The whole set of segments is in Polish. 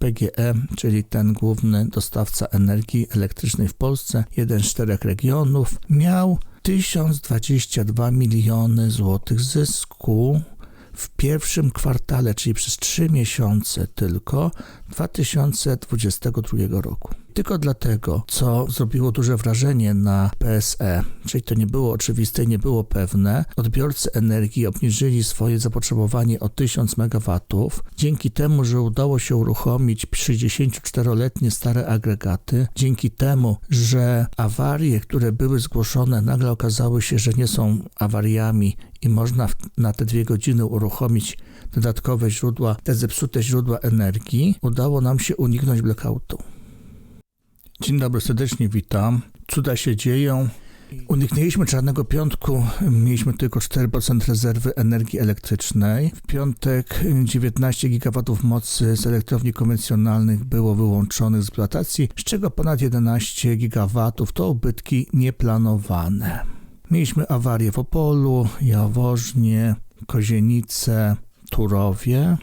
PGE, czyli ten główny dostawca energii elektrycznej w Polsce, jeden z czterech regionów, miał 1022 miliony złotych zysku w pierwszym kwartale, czyli przez 3 miesiące tylko 2022 roku. Tylko dlatego, co zrobiło duże wrażenie na PSE, czyli to nie było oczywiste i nie było pewne, odbiorcy energii obniżyli swoje zapotrzebowanie o 1000 MW dzięki temu, że udało się uruchomić 64-letnie stare agregaty, dzięki temu, że awarie, które były zgłoszone, nagle okazały się, że nie są awariami i można na te dwie godziny uruchomić dodatkowe źródła, te zepsute źródła energii, udało nam się uniknąć blackoutu. Dzień dobry, serdecznie witam. Cuda się dzieją. Uniknęliśmy czarnego piątku, mieliśmy tylko 4% rezerwy energii elektrycznej. W piątek 19 GW mocy z elektrowni konwencjonalnych było wyłączonych z eksploatacji, z czego ponad 11 GW to ubytki nieplanowane. Mieliśmy awarię w Opolu, Jaworznie, Kozienice, Turowie.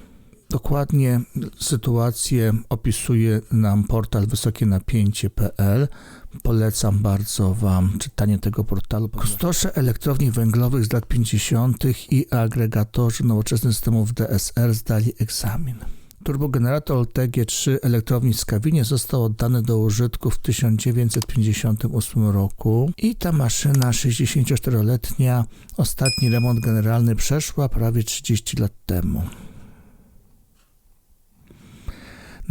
Dokładnie sytuację opisuje nam portal wysokienapięcie.pl. Polecam bardzo Wam czytanie tego portalu. Kustosze elektrowni węglowych z lat 50. i agregatorzy nowoczesnych systemów DSR zdali egzamin. Turbogenerator TG3 elektrowni Skawinie został oddany do użytku w 1958 roku i ta maszyna 64-letnia ostatni remont generalny przeszła prawie 30 lat temu.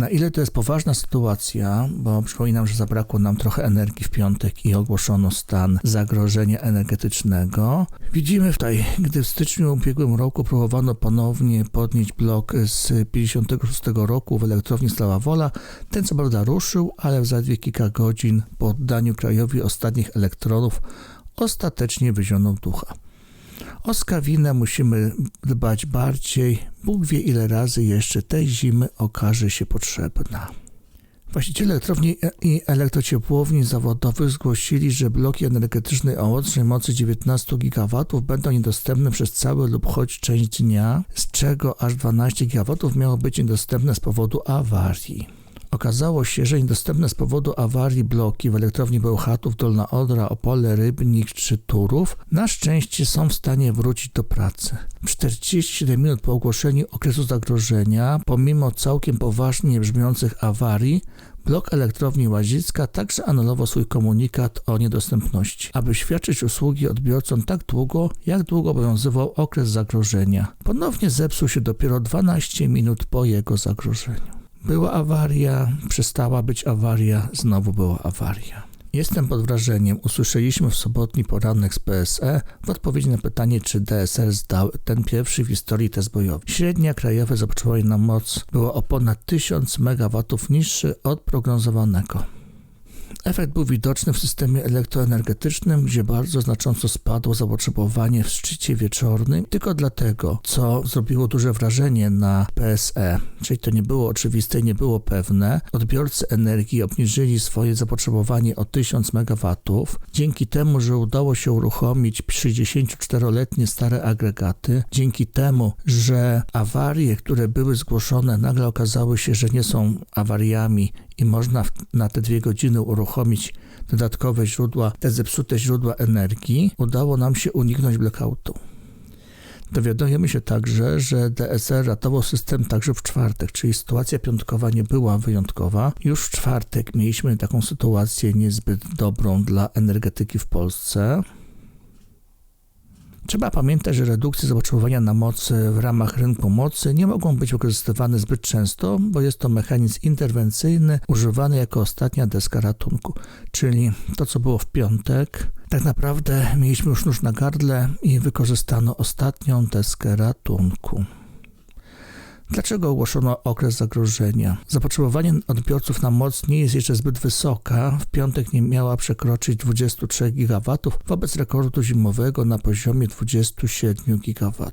Na ile to jest poważna sytuacja, bo przypominam, że zabrakło nam trochę energii w piątek i ogłoszono stan zagrożenia energetycznego. Widzimy tutaj, gdy w styczniu ubiegłym roku próbowano ponownie podnieść blok z 56 roku w elektrowni Stała Wola, ten co prawda ruszył, ale w zaledwie kilka godzin po oddaniu krajowi ostatnich elektronów ostatecznie wyzionął ducha. O skawinę musimy dbać bardziej. Bóg wie ile razy jeszcze tej zimy okaże się potrzebna. Właściciele elektrowni i elektrociepłowni zawodowych zgłosili, że bloki energetyczne o łącznej mocy 19 GW będą niedostępne przez cały lub choć część dnia, z czego aż 12 GW miało być niedostępne z powodu awarii. Okazało się, że niedostępne z powodu awarii bloki w elektrowni Bełchatów, Dolna Odra, Opole, Rybnik czy Turów na szczęście są w stanie wrócić do pracy. 47 minut po ogłoszeniu okresu zagrożenia, pomimo całkiem poważnie brzmiących awarii, Blok elektrowni Łazicka także anulował swój komunikat o niedostępności, aby świadczyć usługi odbiorcom tak długo, jak długo obowiązywał okres zagrożenia. Ponownie zepsuł się dopiero 12 minut po jego zagrożeniu. Była awaria, przestała być awaria, znowu była awaria. Jestem pod wrażeniem. Usłyszeliśmy w sobotni poranek z PSE w odpowiedzi na pytanie, czy DSR zdał ten pierwszy w historii test bojowy. Średnia krajowe zapotrzebowanie na moc było o ponad 1000 MW niższy od prognozowanego. Efekt był widoczny w systemie elektroenergetycznym, gdzie bardzo znacząco spadło zapotrzebowanie w szczycie wieczornym, tylko dlatego, co zrobiło duże wrażenie na PSE, czyli to nie było oczywiste i nie było pewne, odbiorcy energii obniżyli swoje zapotrzebowanie o 1000 MW dzięki temu, że udało się uruchomić 64-letnie stare agregaty, dzięki temu, że awarie, które były zgłoszone, nagle okazały się, że nie są awariami i można na te dwie godziny uruchomić dodatkowe źródła, te zepsute źródła energii, udało nam się uniknąć blackoutu. Dowiadujemy się także, że DSR ratował system także w czwartek, czyli sytuacja piątkowa nie była wyjątkowa. Już w czwartek mieliśmy taką sytuację niezbyt dobrą dla energetyki w Polsce. Trzeba pamiętać, że redukcje zapotrzebowania na moc w ramach rynku mocy nie mogą być wykorzystywane zbyt często, bo jest to mechanizm interwencyjny używany jako ostatnia deska ratunku. Czyli to, co było w piątek, tak naprawdę mieliśmy już nóż na gardle i wykorzystano ostatnią deskę ratunku. Dlaczego ogłoszono okres zagrożenia? Zapotrzebowanie odbiorców na moc nie jest jeszcze zbyt wysoka. W piątek nie miała przekroczyć 23 GW wobec rekordu zimowego na poziomie 27 GW.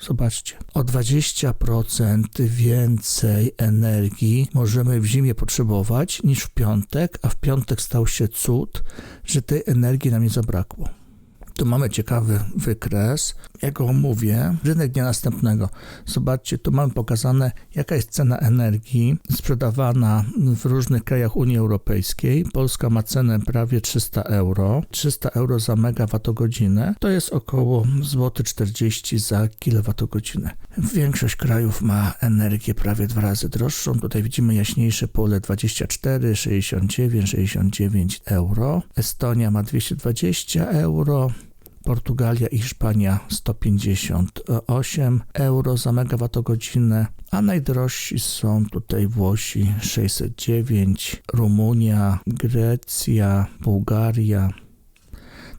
Zobaczcie, o 20% więcej energii możemy w zimie potrzebować niż w piątek, a w piątek stał się cud, że tej energii nam nie zabrakło. Tu mamy ciekawy wykres. Jak go omówię, rynek dnia następnego. Zobaczcie, tu mamy pokazane, jaka jest cena energii sprzedawana w różnych krajach Unii Europejskiej. Polska ma cenę prawie 300 euro. 300 euro za megawattogodzinę to jest około złoty 40 za kilowattogodzinę. Większość krajów ma energię prawie dwa razy droższą. Tutaj widzimy jaśniejsze pole 24, 69, 69 euro. Estonia ma 220 euro. Portugalia i Hiszpania 158 euro za megawattogodzinę, a najdrożsi są tutaj Włosi 609, Rumunia, Grecja, Bułgaria.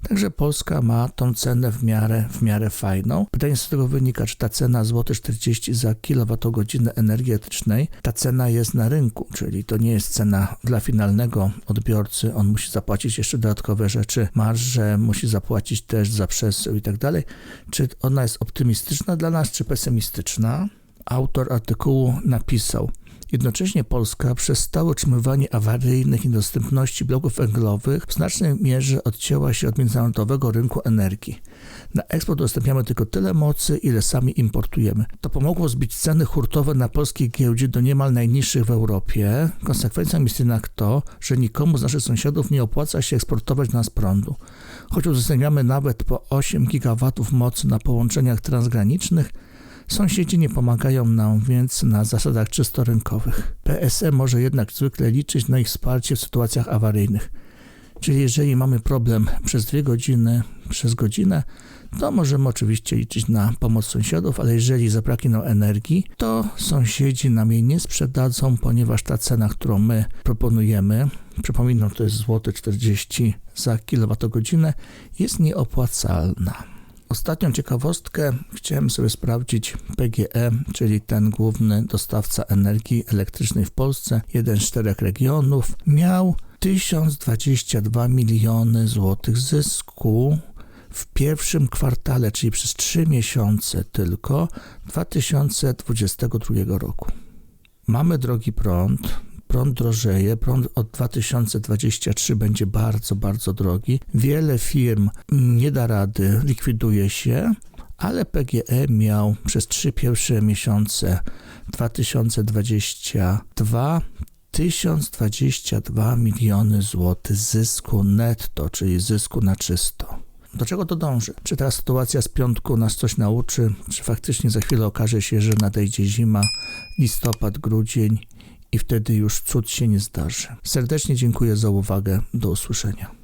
Także Polska ma tą cenę w miarę, w miarę fajną. Pytanie z tego wynika, czy ta cena złoty 40 za kilowatogodzinę energii elektrycznej, ta cena jest na rynku, czyli to nie jest cena dla finalnego odbiorcy, on musi zapłacić jeszcze dodatkowe rzeczy, marże, musi zapłacić też za przesył i tak dalej. Czy ona jest optymistyczna dla nas, czy pesymistyczna? Autor artykułu napisał, Jednocześnie Polska przez stałe utrzymywanie awaryjnych niedostępności bloków węglowych w znacznej mierze odcięła się od międzynarodowego rynku energii. Na eksport udostępniamy tylko tyle mocy, ile sami importujemy. To pomogło zbić ceny hurtowe na polskiej giełdzie do niemal najniższych w Europie. Konsekwencją jest jednak to, że nikomu z naszych sąsiadów nie opłaca się eksportować nas prądu. Choć udostępniamy nawet po 8 GW mocy na połączeniach transgranicznych, Sąsiedzi nie pomagają nam więc na zasadach czysto rynkowych. PSE może jednak zwykle liczyć na ich wsparcie w sytuacjach awaryjnych. Czyli jeżeli mamy problem przez dwie godziny, przez godzinę, to możemy oczywiście liczyć na pomoc sąsiadów, ale jeżeli zabraknie nam energii, to sąsiedzi nam jej nie sprzedadzą, ponieważ ta cena, którą my proponujemy, przypominam, to jest złote 40 za kilowatogodzinę, jest nieopłacalna. Ostatnią ciekawostkę chciałem sobie sprawdzić PGE, czyli ten główny dostawca energii elektrycznej w Polsce, jeden z czterech regionów, miał 1022 miliony złotych zysku w pierwszym kwartale, czyli przez 3 miesiące tylko 2022 roku. Mamy drogi prąd, prąd drożeje, prąd od 2023 będzie bardzo, bardzo drogi. Wiele firm nie da rady, likwiduje się, ale PGE miał przez trzy pierwsze miesiące 2022 1022 miliony złotych zysku netto, czyli zysku na czysto. Do czego to dąży? Czy ta sytuacja z piątku nas coś nauczy? Czy faktycznie za chwilę okaże się, że nadejdzie zima, listopad, grudzień i wtedy już cud się nie zdarzy. Serdecznie dziękuję za uwagę. Do usłyszenia.